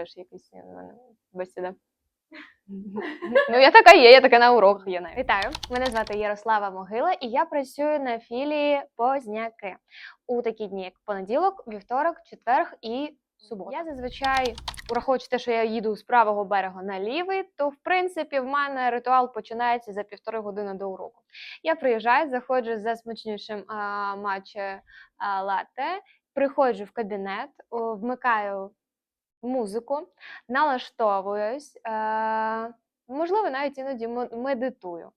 треш якийсь у мене бесіда. Ну, я така є, я така на уроках є навіть. Вітаю! Мене звати Ярослава Могила, і я працюю на філії Позняки у такі дні, як понеділок, вівторок, четверг і субота. Я зазвичай, ураховуючи те, що я їду з правого берега на лівий, то в принципі в мене ритуал починається за півтори години до уроку. Я приїжджаю, заходжу за смачнішим а, матче а, латте, приходжу в кабінет, вмикаю музику, налаштовуюсь, е, можливо, навіть іноді медитую.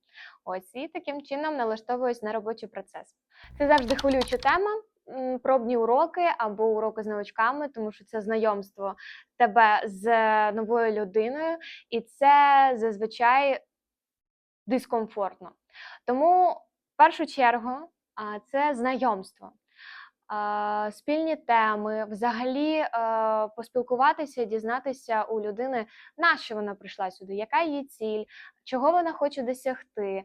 Ось і таким чином налаштовуюсь на робочий процес. Це завжди хвилююча тема. Пробні уроки або уроки з новачками, тому що це знайомство тебе з новою людиною, і це зазвичай дискомфортно. Тому в першу чергу це знайомство спільні теми, взагалі е, поспілкуватися, дізнатися у людини, на що вона прийшла сюди, яка її ціль, чого вона хоче досягти,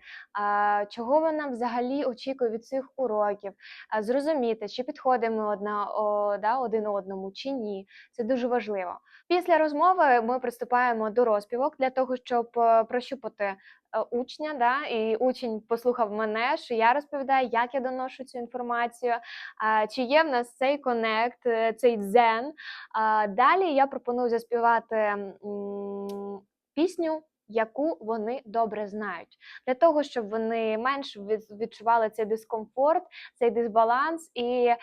чого вона взагалі очікує від цих уроків, зрозуміти, чи підходимо одна о, да, один одному, чи ні. Це дуже важливо. Після розмови ми приступаємо до розпівок для того, щоб е, прощупати е, учня, да, і учень послухав мене, що я розповідаю, як я доношу цю інформацію, чи є в нас цей конект, е, цей дзен. Далі я пропоную заспівати пісню. Яку вони добре знають, для того, щоб вони менш відчували цей дискомфорт, цей дисбаланс, і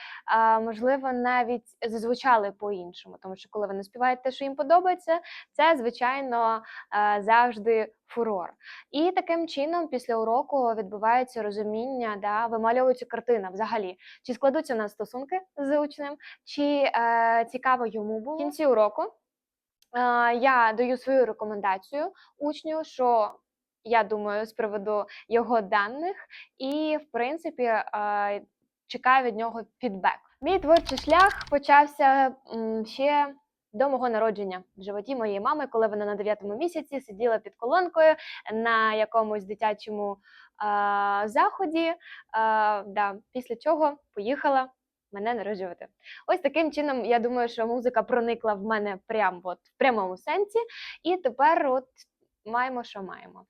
можливо навіть зазвучали по-іншому. Тому що коли вони співають те, що їм подобається, це звичайно завжди фурор. І таким чином, після уроку відбувається розуміння, да, вимальовується картина взагалі, чи складуться у нас стосунки з учнем, чи е, цікаво йому було. В кінці уроку я даю свою рекомендацію учню, що я думаю з приводу його даних, і в принципі е, чекаю від нього фідбек. Мій творчий шлях почався ще. До мого народження в животі моєї мами, коли вона на 9 місяці сиділа під колонкою на якомусь дитячому а, заході, а, да, після чого поїхала мене народжувати. Ось таким чином, я думаю, що музика проникла в мене прям от, в прямому сенсі, і тепер от маємо, що маємо.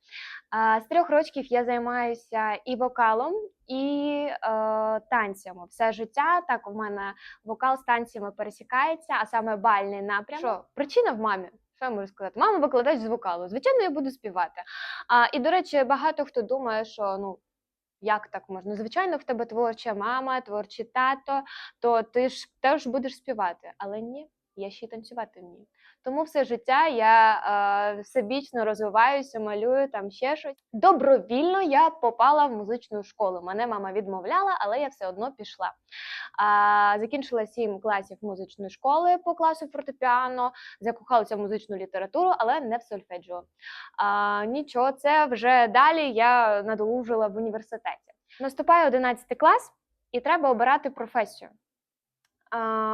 А, з трьох років я займаюся і вокалом, і е, танцями. Все життя так у мене вокал з танцями пересікається, а саме бальний напрям. Що, причина в мамі. Що я можу сказати? Мама викладач з вокалу. Звичайно, я буду співати. А, і, до речі, багато хто думає, що ну. Як так можна? Звичайно, в тебе творча мама, творчий тато, то ти ж теж будеш співати. Але ні, я ще й танцювати вмію. Тому все життя я е, всебічно розвиваюся, малюю там ще щось. Добровільно я попала в музичну школу. Мене мама відмовляла, але я все одно пішла. А, закінчила сім класів музичної школи по класу фортепіано, закохалася в музичну літературу, але не в сольфеджіо. А, нічого, це вже далі я надолужила в університеті. Наступає 11 клас, і треба обирати професію.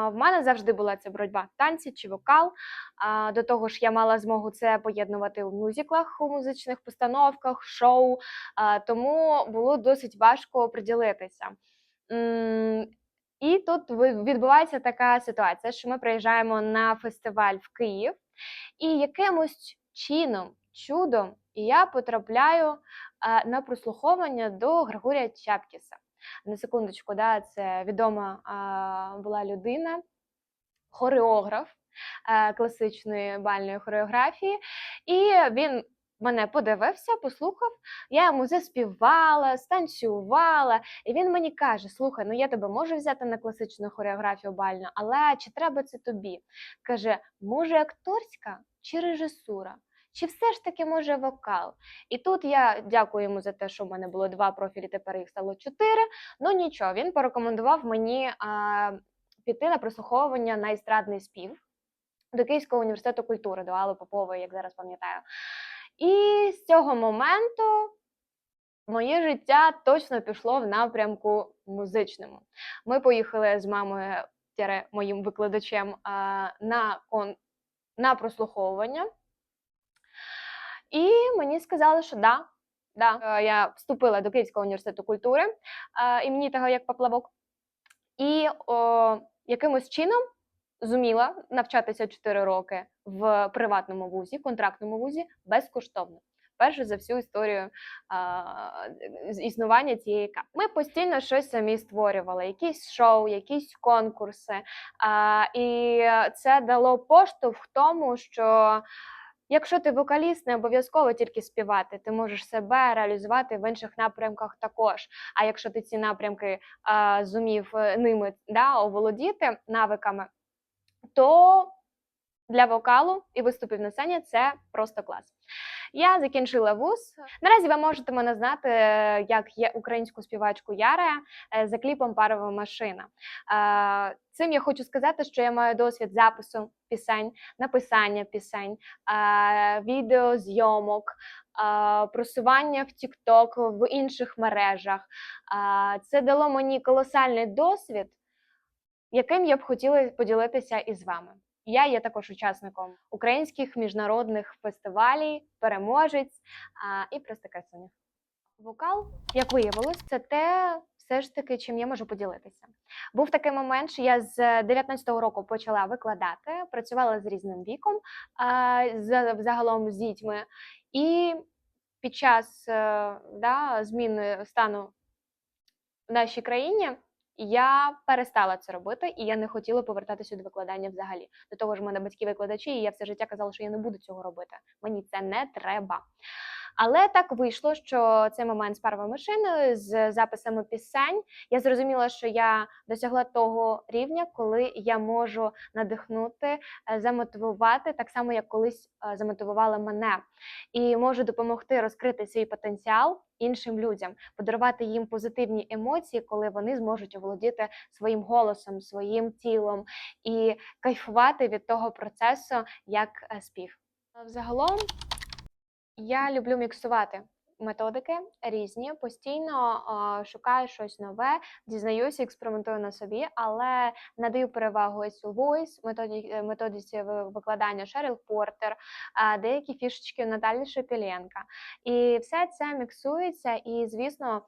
В мене завжди була ця боротьба танці чи вокал. До того ж, я мала змогу це поєднувати у мюзиклах, у музичних постановках, шоу, тому було досить важко приділитися. І тут відбувається така ситуація, що ми приїжджаємо на фестиваль в Київ, і якимось чином, чудом, я потрапляю на прослуховування до Григорія Чапкіса. На секундочку, да, це відома а, була людина, хореограф е, класичної бальної хореографії, і він мене подивився, послухав, я йому заспівала, станцювала, і він мені каже: Слухай, ну я тебе можу взяти на класичну хореографію бальну, але чи треба це тобі? Каже, може, акторська чи режисура? Чи все ж таки може вокал? І тут я дякую йому за те, що в мене було два профілі, тепер їх стало чотири. Ну нічого, він порекомендував мені а, піти на прослуховування на естрадний спів до Київського університету культури, до Алли Попової, як зараз пам'ятаю. І з цього моменту моє життя точно пішло в напрямку музичному. Ми поїхали з мамою моїм викладачем на, кон... на прослуховування. І мені сказали, що да, да. Е, я вступила до Київського університету культури е, імені того як поплавок. І о, якимось чином зуміла навчатися 4 роки в приватному вузі, контрактному вузі безкоштовно. Перше за всю історію а, існування цієї КАП. Ми постійно щось самі створювали, якісь шоу, якісь конкурси. А, і це дало поштовх тому, що якщо ти вокаліст, не обов'язково тільки співати, ти можеш себе реалізувати в інших напрямках також. А якщо ти ці напрямки а, зумів е, ними да, оволодіти навиками, то для вокалу і виступів на сцені це просто клас. Я закінчила вуз. Наразі ви можете мене знати е, як є українську співачку Яра е, за кліпом Парова машина. Е, Цим я хочу сказати, що я маю досвід запису пісень, написання пісень, відеозйомок, просування в TikTok, в інших мережах. Це дало мені колосальний досвід, яким я б хотіла поділитися із вами. Я є також учасником українських міжнародних фестивалів, переможець а, і просто красуня. Вокал, як виявилось, це те, все ж таки, чим я можу поділитися. Був такий момент, що я з 19-го року почала викладати, працювала з різним віком, а, з- загалом з дітьми. І під час е, да, зміни стану в нашій країні я перестала це робити, і я не хотіла повертатися до викладання взагалі. До того ж, в мене батьки викладачі, і я все життя казала, що я не буду цього робити. Мені це не треба. Але так вийшло, що цей момент з паровою машиною, з записами пісень, я зрозуміла, що я досягла того рівня, коли я можу надихнути, е, замотивувати так само, як колись е, замотивувала мене, і можу допомогти розкрити свій потенціал іншим людям, подарувати їм позитивні емоції, коли вони зможуть оволодіти своїм голосом, своїм тілом і кайфувати від того процесу як е, спів. Взагалом я люблю міксувати методики різні, постійно е, шукаю щось нове, дізнаюся, експериментую на собі, але надаю перевагу SU Voice, методі, е, методиці викладання Шеріл Портер, деякі фішечки Наталі Шепеленка. І все це міксується, і, звісно,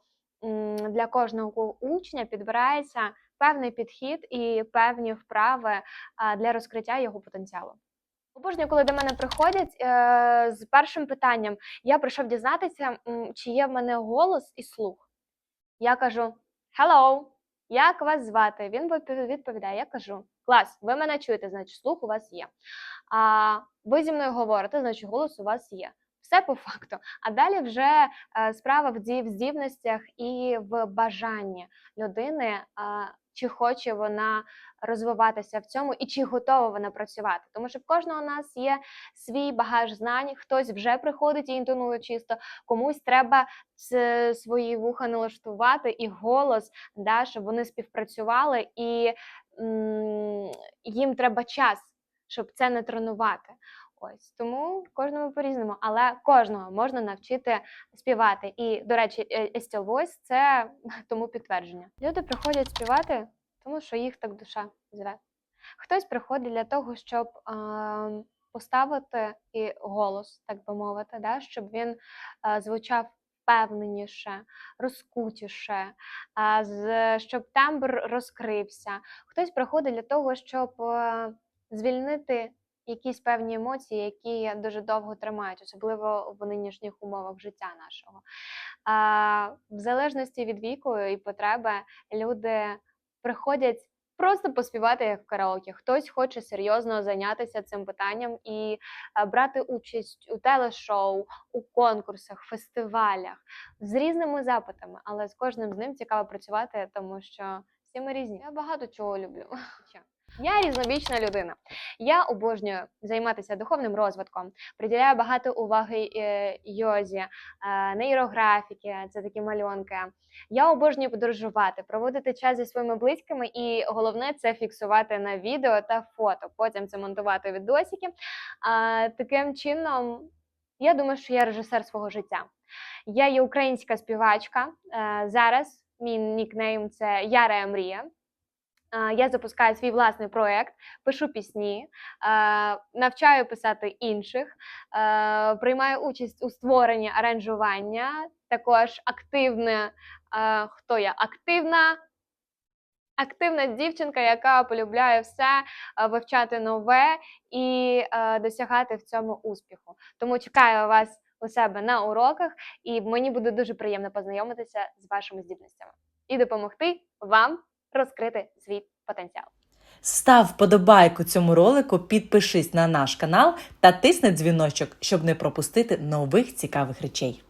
для кожного учня підбирається певний підхід і певні вправи для розкриття його потенціалу. Обожнюю, коли до мене приходять е, з першим питанням. Я прийшов дізнатися, чи є в мене голос і слух. Я кажу: Hello, як вас звати? Він відповідає: Я кажу: Клас, ви мене чуєте, значить, слух у вас є. А ви зі мною говорите, значить, голос у вас є. Все по факту. А далі вже е, справа в ді- в здібностях і в бажанні людини, чи хоче вона розвиватися в цьому і чи готова вона працювати. Тому що в кожного у нас є свій багаж знань, хтось вже приходить і інтонує чисто, комусь треба свої вуха налаштувати і голос, да, щоб вони співпрацювали, і м, їм треба час, щоб це не тренувати. Ось тому кожному по-різному, але кожного можна навчити співати. І, до речі, е, Voice – це тому підтвердження. Люди приходять співати, тому що їх так душа зве. Хтось приходить для того, щоб а, поставити і голос, так би мовити, да, щоб він а, звучав впевненіше, розкутіше, а, з, щоб тембр розкрився. Хтось приходить для того, щоб е, звільнити якісь певні емоції, які дуже довго тримають, особливо в нинішніх умовах життя нашого. А, в залежності від віку і потреби люди приходять просто поспівати як в караоке. Хтось хоче серйозно зайнятися цим питанням і брати участь у телешоу, у конкурсах, фестивалях з різними запитами, але з кожним з ним цікаво працювати, тому що всі ми різні. Я багато чого люблю. Я різнобічна людина. Я обожнюю займатися духовним розвитком, приділяю багато уваги е, йозі, е, нейрографіки, це такі мальонки. Я обожнюю подорожувати, проводити час зі своїми близькими, і головне це фіксувати на відео та фото. Потім це монтувати відосики. Таким чином, я думаю, що я режисер свого життя. Я є українська співачка. Е, зараз мій нікнейм це Яра Мрія. Я запускаю свій власний проект, пишу пісні, навчаю писати інших, приймаю участь у створенні аранжування, також активне. Хто я? Активна активна дівчинка, яка полюбляє все вивчати нове і досягати в цьому успіху. Тому чекаю вас у себе на уроках, і мені буде дуже приємно познайомитися з вашими здібностями і допомогти вам розкрити свій потенціал. Став вподобайку цьому ролику, підпишись на наш канал та тисни дзвіночок, щоб не пропустити нових цікавих речей.